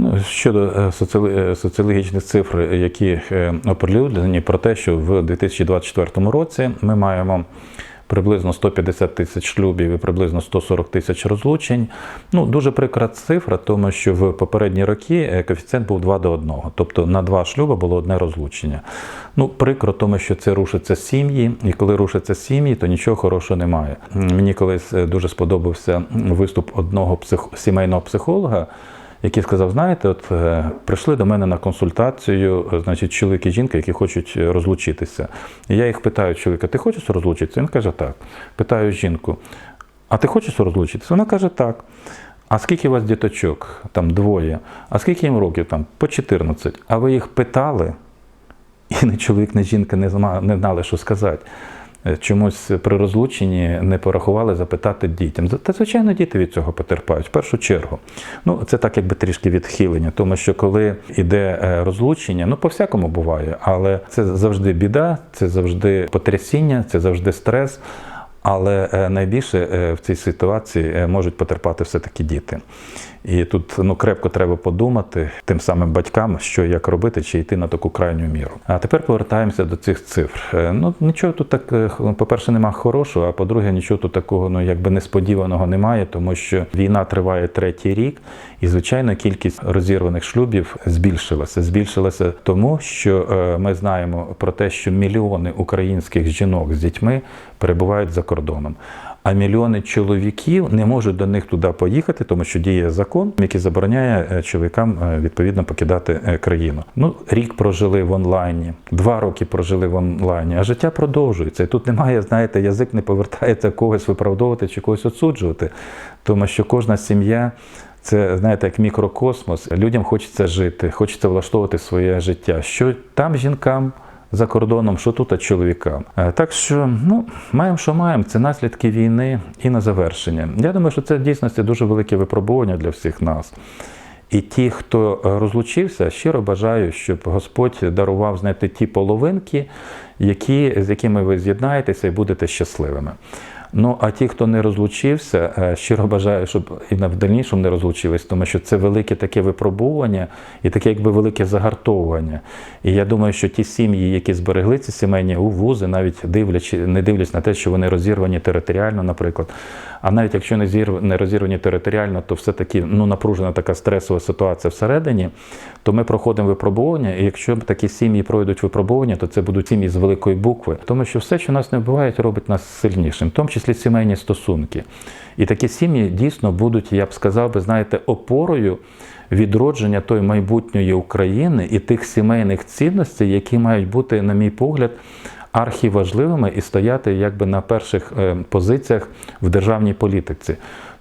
Ну, щодо е, е, соціологічних цифр, які е, оприлюднені про те, що в 2024 році ми маємо приблизно 150 тисяч шлюбів і приблизно 140 тисяч розлучень. Ну, дуже прикра цифра, тому що в попередні роки коефіцієнт був 2 до 1, тобто на два шлюби було одне розлучення. Ну, прикро, тому що це рушиться сім'ї, і коли рушаться сім'ї, то нічого хорошого немає. Мені колись дуже сподобався виступ одного псих... сімейного психолога, який сказав: знаєте, от е, прийшли до мене на консультацію, е, значить, чоловік і жінка, які хочуть е, розлучитися. І я їх питаю, чоловіка, ти хочеш розлучитися? Він каже, так. Питаю жінку, а ти хочеш розлучитися? Вона каже, так. А скільки у вас діточок? Там двоє. А скільки їм років? Там по 14. А ви їх питали? І не чоловік, не жінка не знали, що сказати. Е, Чомусь при розлученні не порахували запитати дітям. Та звичайно, діти від цього потерпають в першу чергу. Ну це так, якби трішки відхилення, тому що коли йде е, розлучення, ну по всякому буває, але це завжди біда, це завжди потрясіння, це завжди стрес. Але е, найбільше е, в цій ситуації е, можуть потерпати все-таки діти. І тут ну, крепко треба подумати тим самим батькам, що як робити, чи йти на таку крайню міру. А тепер повертаємося до цих цифр. Ну, нічого тут так, по-перше, нема хорошого, а по-друге, нічого тут такого ну, якби несподіваного немає, тому що війна триває третій рік, і, звичайно, кількість розірваних шлюбів збільшилася. Збільшилася тому, що ми знаємо про те, що мільйони українських жінок з дітьми перебувають за кордоном. А мільйони чоловіків не можуть до них туди поїхати, тому що діє закон, який забороняє е, чоловікам е, відповідно покидати е, країну. Ну, рік прожили в онлайні, два роки прожили в онлайні, а життя продовжується. І тут немає, знаєте, язик не повертається когось виправдовувати чи когось осуджувати, тому що кожна сім'я. Це знаєте, як мікрокосмос. Людям хочеться жити, хочеться влаштовувати своє життя. Що там жінкам за кордоном, що тут чоловікам. Е, Так що, ну, маємо, що маємо. Це наслідки війни і на завершення. Я думаю, що це в дійсності дуже велике випробування для всіх нас. І ті, хто е, розлучився, щиро бажаю, щоб Господь дарував знаєте, ті половинки, які, з якими ви з'єднаєтеся і будете щасливими. Ну а ті, хто не розлучився, е, щиро бажаю, щоб і в дальнішому не розлучились, тому що це велике таке випробування і таке, якби велике загартовування. І я думаю, що ті сім'ї, які зберегли ці сімейні вузи, навіть дивлячи, не дивлячись на те, що вони розірвані територіально, наприклад. А навіть якщо не зір- не розірвані територіально, то все-таки ну, напружена така стресова ситуація всередині, то ми проходимо випробування, і якщо такі сім'ї пройдуть випробування, то це будуть сім'ї з великої букви. Тому що все, що нас не вбиває, робить нас сильнішим, тому числі сімейні стосунки. І такі сім'ї дійсно будуть, я б сказав би, знаєте, опорою відродження тої майбутньої України і тих сімейних цінностей, які мають бути, на мій погляд, архіважливими і стояти якби на перших е, позиціях в державній політиці.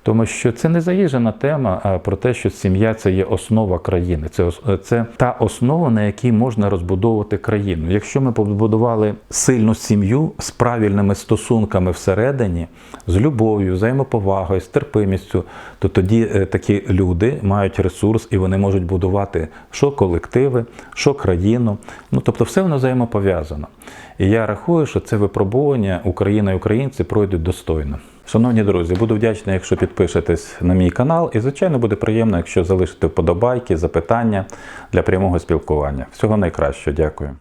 Тому що це не заїжджена тема а про те, що сім'я це є основа країни. Це, це та основа, на якій можна розбудовувати країну. Якщо ми побудували сильну сім'ю з правильними стосунками всередині, з любов'ю, взаємоповагою, з терпимістю, то тоді е, такі люди мають ресурс і вони можуть будувати що колективи, що країну. Ну тобто, все воно взаємопов'язано. І я рахую, що це випробування Україна і українці пройдуть достойно. Шановні друзі, буду вдячний, якщо підпишетесь на мій канал, і звичайно буде приємно, якщо залишите вподобайки, запитання для прямого спілкування. Всього найкращого, дякую.